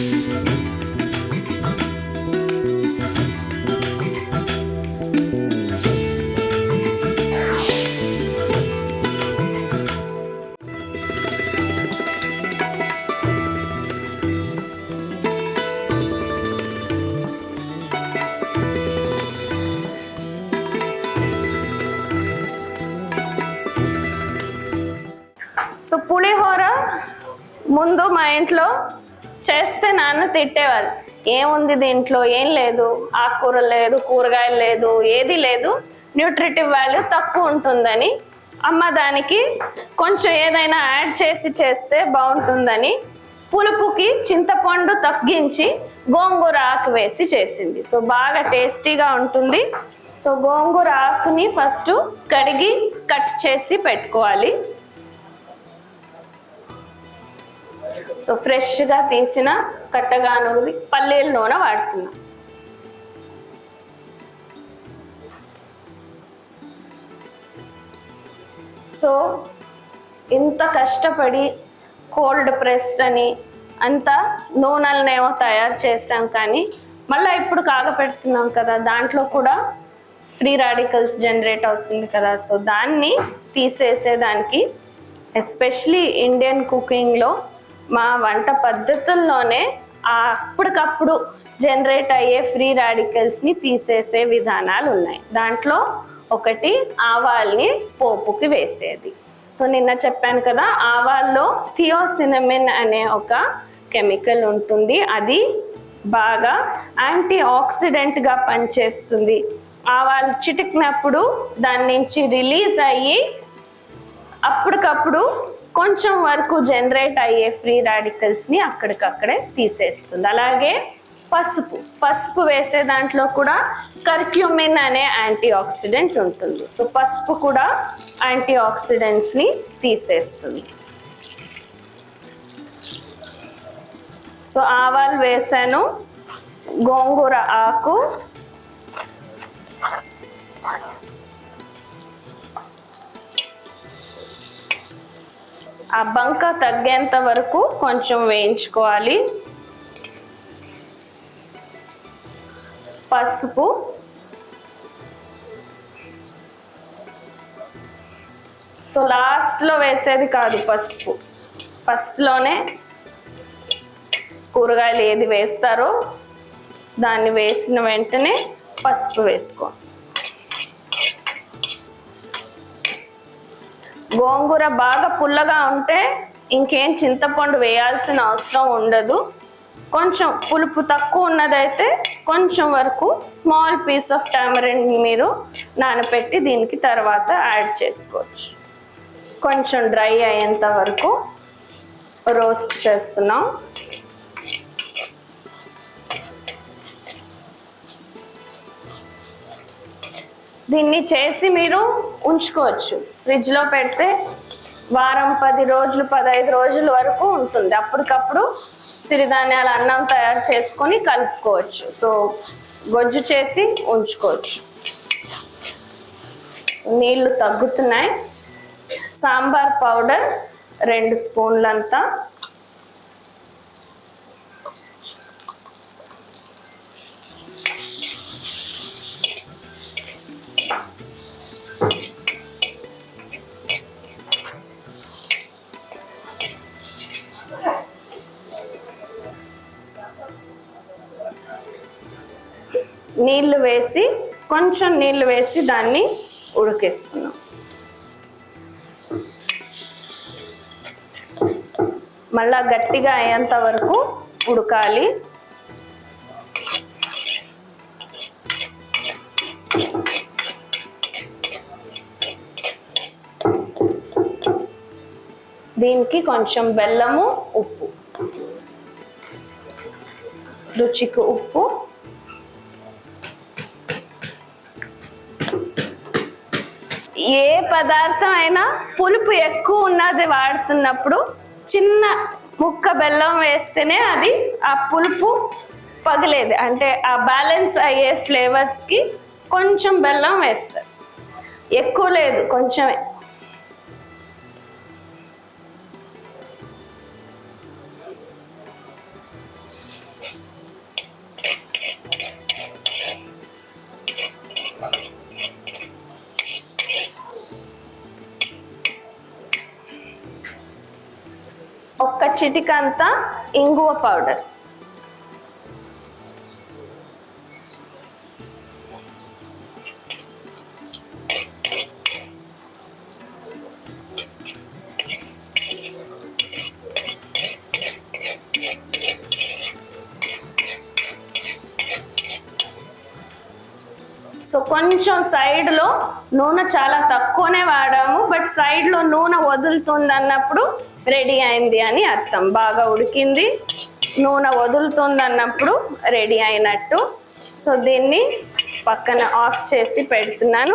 So పులిహోర ముందు మా ఇంట్లో చేస్తే నాన్న తిట్టేవాళ్ళు. ఏముంది దీంట్లో? ఏం లేదు. ఆకుకూర లేదు కూరగాయలు లేదు ఏది లేదు. న్యూట్రిటివ్ వాల్యూ తక్కువ ఉంటుందని అమ్మ దానికి కొంచెం ఏదైనా యాడ్ చేసి చేస్తే బాగుంటుందని పులుపుకి చింతపండు తగ్గించి గోంగూర ఆకు వేసి చేసింది. సో బాగా టేస్టీగా ఉంటుంది. సో గోంగూర ఆకుని ఫస్ట్ కడిగి కట్ చేసి పెట్టుకోవాలి. సో ఫ్రెష్గా తీసిన కట్టగానుంది పల్లీల నూనె వాడుతున్నాం. సో ఇంత కష్టపడి కోల్డ్ ప్రెస్డ్ అని అంత నూనెలనేమో తయారు చేసాం కానీ మళ్ళీ ఇప్పుడు కాగపెడుతున్నాం కదా దాంట్లో కూడా ఫ్రీ రాడికల్స్ జనరేట్ అవుతుంది కదా. సో దాన్ని తీసేసేదానికి ఎస్పెషలీ ఇండియన్ కుకింగ్లో మా వంట పద్ధతుల్లోనే అప్పటికప్పుడు జనరేట్ అయ్యే ఫ్రీ రాడికల్స్ని తీసేసే విధానాలు ఉన్నాయి దాంట్లో ఒకటి ఆవాల్ని పోపుకి వేసేది. సో నిన్న చెప్పాను కదా ఆవాల్లో థియోసినమిన్ అనే ఒక కెమికల్ ఉంటుంది. అది బాగా యాంటీ ఆక్సిడెంట్గా పనిచేస్తుంది. ఆవాలు చిటికినప్పుడు దాని నుంచి రిలీజ్ అయ్యి అప్పటికప్పుడు కొంచెం వరకు జనరేట్ అయ్యే ఫ్రీ రాడికల్స్ని అక్కడికక్కడే తీసేస్తుంది. అలాగే పసుపు పసుపు వేసే దాంట్లో కూడా కర్క్యూమిన్ అనే యాంటీ ఆక్సిడెంట్ ఉంటుంది. సో పసుపు కూడా యాంటీ ఆక్సిడెంట్స్ని తీసేస్తుంది. సో ఆవాలు వేసాను. గోంగూర ఆకు. ఆ బంక తగ్గేంత వరకు కొంచెం వేయించుకోవాలి. పసుపు. సో లాస్ట్లో వేసేది కాదు పసుపు. ఫస్ట్లోనే కూరగాయలు ఏది వేస్తారో దాన్ని వేసిన వెంటనే పసుపు వేసుకోండి గోంగూర బాగా పుల్లగా ఉంటే ఇంకేం చింతపండు వేయాల్సిన అవసరం ఉండదు. కొంచెం పులుపు తక్కువ ఉన్నదైతే కొంచెం వరకు స్మాల్ పీస్ ఆఫ్ టామరెంట్ మీరు నానపెట్టి దీనికి తర్వాత యాడ్ చేసుకోవచ్చు. కొంచెం డ్రై అయ్యేంత వరకు రోస్ట్ చేస్తున్నాం. దీన్ని చేసి మీరు ఉంచుకోవచ్చు. ఫ్రిడ్జ్లో పెడితే వారం పది రోజులు పదహైదు రోజుల వరకు ఉంటుంది. అప్పటికప్పుడు సిరిధాన్యాల అన్నం తయారు చేసుకొని కలుపుకోవచ్చు. సో గొజ్జు చేసి ఉంచుకోవచ్చు. నీళ్ళు తగ్గుతున్నాయి. సాంబార్ పౌడర్ రెండు స్పూన్లంతా. నీళ్ళు వేసి కొంచెం నీళ్ళు వేసి దాన్ని ఉడికిస్తున్నాం. మళ్ళా గట్టిగా అయ్యేంత వరకు ఉడకాలి. దీనికి కొంచెం బెల్లము ఉప్పు. రుచికి ఉప్పు. పదార్థం అయినా పులుపు ఎక్కువ ఉన్నది వాడుతున్నప్పుడు చిన్న ముక్క బెల్లం వేస్తేనే అది ఆ పులుపు పగిలేది. అంటే ఆ బ్యాలెన్స్ అయ్యే ఫ్లేవర్స్కి కొంచెం బెల్లం వేస్తారు. ఎక్కువ లేదు కొంచెమే. చిటికంత ఇంగువ పౌడర్. సో కొంచెం సైడ్లో నూనె చాలా తక్కువనే వాడాము బట్ సైడ్లో నూనె వదులుతుంది అన్నప్పుడు రెడీ అయింది అని అర్థం. బాగా ఉడికింది. నూనె వదులుతుంది అన్నప్పుడు రెడీ అయినట్టు. సో దీన్ని పక్కన ఆఫ్ చేసి పెడుతున్నాను.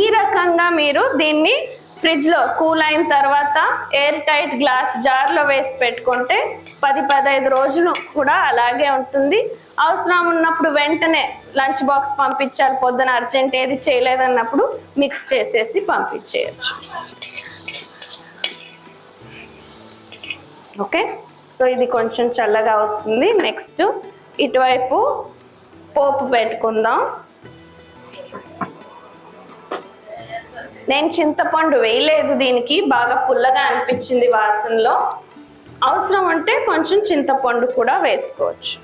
ఈ రకంగా మీరు దీన్ని ఫ్రిడ్జ్లో కూల్ అయిన తర్వాత ఎయిర్ టైట్ గ్లాస్ జార్లో వేసి పెట్టుకుంటే పది పదహైదు రోజులు కూడా అలాగే ఉంటుంది. అవసరం ఉన్నప్పుడు వెంటనే లంచ్ బాక్స్ పంపించాలి. పొద్దున అర్జెంట్ ఏది చేయలేదన్నప్పుడు మిక్స్ చేసేసి పంపించేయచ్చు. ఓకే? సో ఇది కొంచెం చల్లగా అవుతుంది. నెక్స్ట్ ఇటువైపు పోపు పెట్టుకుందాం. నేను చింతపండు వేయలేదు దీనికి. బాగా పుల్లగా అనిపించింది వాసనలో. అవసరం ఉంటే కొంచెం చింతపండు కూడా వేసుకోవచ్చు.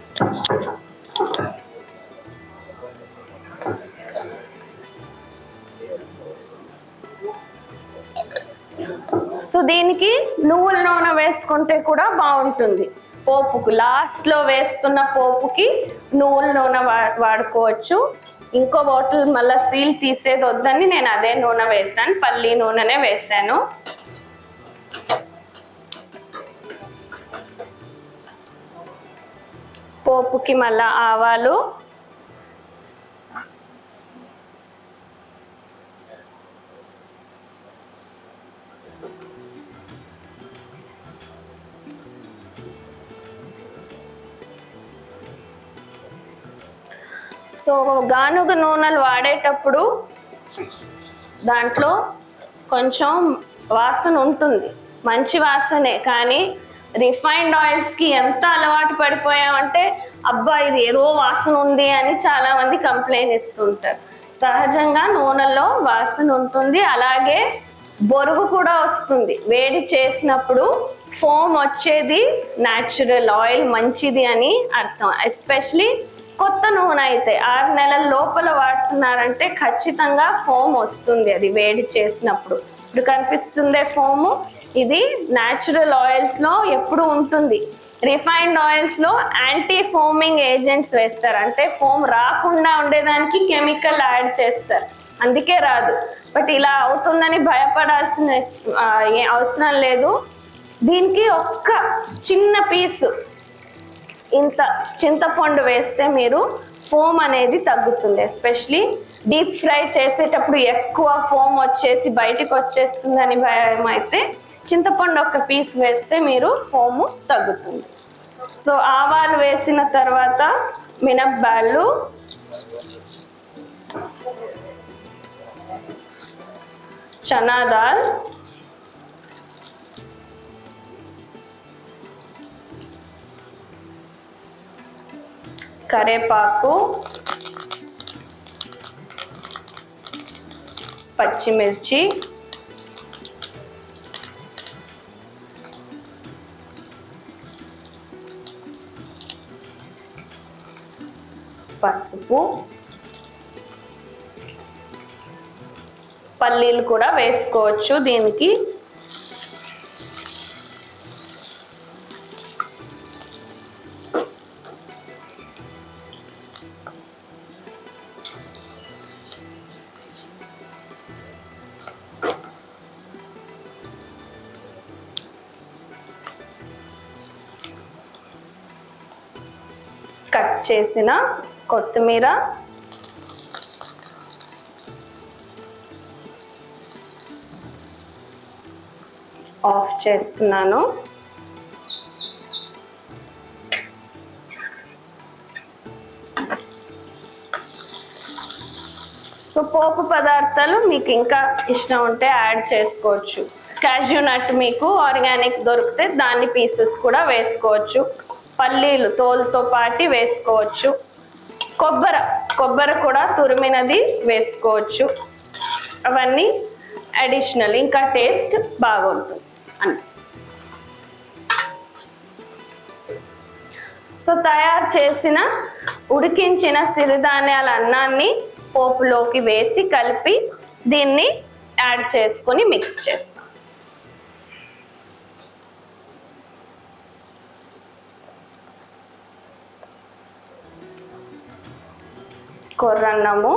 దీనికి నువ్వుల నూనె వేసుకుంటే కూడా బాగుంటుంది. పోపుకు లాస్ట్లో వేస్తున్న పోపుకి నువ్వుల నూనె వా- వాడుకోవచ్చు. ఇంకో బాటిల్ మళ్ళీ సీల్ తీసేది వద్దని నేను అదే నూనె వేసాను పల్లి నూనెనే వేసాను పోపుకి మళ్ళా ఆవాలు సో గానుగ నూనెలు వాడేటప్పుడు దాంట్లో కొంచెం వాసన ఉంటుంది. మంచి వాసనే కానీ రిఫైన్డ్ ఆయిల్స్కి ఎంత అలవాటు పడిపోయామంటే అబ్బా ఇది ఏదో వాసన ఉంది అని చాలామంది కంప్లైంట్ ఇస్తుంటారు. సహజంగా నూనెలో వాసన ఉంటుంది. అలాగే బొరుగు కూడా వస్తుంది. వేడి చేసినప్పుడు ఫోమ్ వచ్చేది న్యాచురల్ ఆయిల్ మంచిది అని అర్థం. ఎస్పెషలీ కొత్త నూనె అయితే ఆరు నెలల లోపల వాడుతున్నారంటే ఖచ్చితంగా ఫోమ్ వస్తుంది అది వేడి చేసినప్పుడు. ఇప్పుడు కనిపిస్తుందే ఫోము ఇది న్యాచురల్ ఆయిల్స్లో ఎప్పుడు ఉంటుంది. రిఫైన్డ్ ఆయిల్స్లో యాంటీ ఫోమింగ్ ఏజెంట్స్ వేస్తారు. అంటే ఫోమ్ రాకుండా ఉండేదానికి కెమికల్ యాడ్ చేస్తారు. అందుకే రాదు. బట్ ఇలా అవుతుందని భయపడాల్సిన ఏ అవసరం లేదు. దీనికి ఒక్క చిన్న పీసు ఇంత చింతపండు వేస్తే మీరు ఫోమ్ అనేది తగ్గుతుంది ఎస్పెషలీ డీప్ ఫ్రై చేసేటప్పుడు ఎక్కువ ఫోమ్ వచ్చేసి బయటికి వచ్చేస్తుందని భయం అయితే చింతపండు ఒక పీస్ వేస్తే మీరు ఫోము తగ్గుతుంది. సో ఆవాలు వేసిన తర్వాత మినప్పాళ్ళు చనాదాల్ కరేపాకు పచ్చిమిర్చి పసుపు పల్లీలు కూడా వేసుకోవచ్చు దీనికి. కట్ చేసిన కొత్తిమీర. ఆఫ్ చేస్తున్నాను. సో పోపు పదార్థాలు మీకు ఇంకా ఇష్టం ఉంటే యాడ్ చేసుకోవచ్చు. క్యాష్యూ నట్ మీకు ఆర్గానిక్ దొరికితే దాన్ని పీసెస్ కూడా వేసుకోవచ్చు. పల్లీలు తోలుతో పాటి వేసుకోవచ్చు. కొబ్బరి కొబ్బరి కూడా తురిమినది వేసుకోవచ్చు. అవన్నీ అడిషనల్ ఇంకా టేస్ట్ బాగుంటుంది అని సో తయారు చేసిన ఉడికించిన సిరిధాన్యాల అన్నాన్ని పోపులోకి వేసి కలిపి దీన్ని యాడ్ చేసుకొని మిక్స్ చేస్తాం. కొర్రన్నము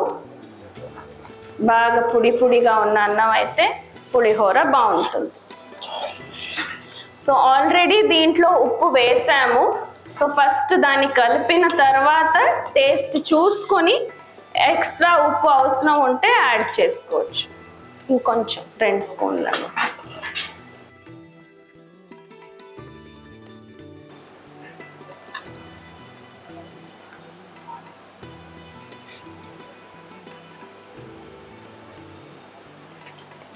బాగా పొడి పొడిగా ఉన్న అన్నం అయితే పులిహోర బాగుంటుంది. సో ఆల్రెడీ దీంట్లో ఉప్పు వేసాము. సో ఫస్ట్ దాన్ని కలిపిన తర్వాత టేస్ట్ చూసుకొని ఎక్స్ట్రా ఉప్పు అవసరం ఉంటే యాడ్ చేసుకోవచ్చు. ఇంకొంచెం రెండు స్పూన్లను.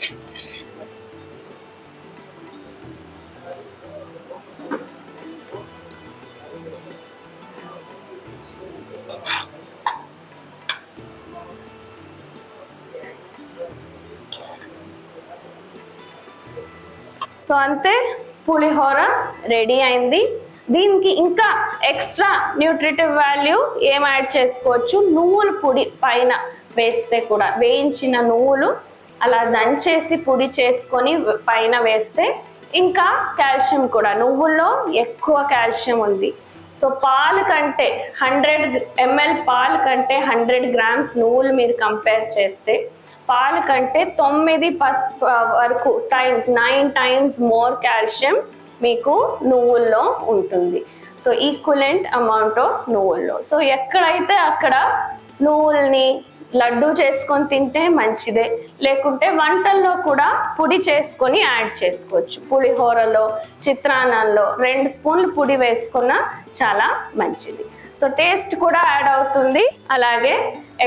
సో అంతే పులిహోర రెడీ అయింది. దీనికి ఇంకా ఎక్స్ట్రా న్యూట్రిటివ్ వాల్యూ ఏం యాడ్ చేసుకోవచ్చు? నువ్వుల పొడి పైన వేస్తే కూడా వేయించిన నువ్వులు అలా దంచేసి పొడి చేసుకొని పైన వేస్తే ఇంకా కాల్షియం కూడా. నువ్వుల్లో ఎక్కువ కాల్షియం ఉంది. సో పాలు కంటే హండ్రెడ్ ఎంఎల్ పాలు కంటే హండ్రెడ్ గ్రామ్స్ నువ్వులు మీరు కంపేర్ చేస్తే పాలు కంటే తొమ్మిది ప- వరకు times nine times more calcium మీకు నువ్వుల్లో ఉంటుంది. సో ఈక్వలెంట్ అమౌంట్ ఆఫ్ నువ్వుల్లో. సో ఎక్కడైతే అక్కడ నువ్వుల్ని లడ్డు చేసుకొని తింటే మంచిదే. లేకుంటే వంటల్లో కూడా పొడి చేసుకొని యాడ్ చేసుకోవచ్చు. పులిహోరలో చిత్రాన్నంలో రెండు స్పూన్లు పొడి వేసుకున్న చాలా మంచిది. సో టేస్ట్ కూడా యాడ్ అవుతుంది. అలాగే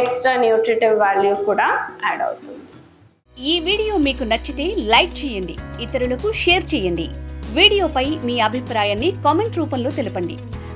ఎక్స్ట్రా న్యూట్రిటివ్ వాల్యూ కూడా యాడ్ అవుతుంది. ఈ వీడియో మీకు నచ్చితే లైక్ చేయండి. ఇతరులకు షేర్ చేయండి. వీడియోపై మీ అభిప్రాయాన్ని కామెంట్ రూపంలో తెలపండి.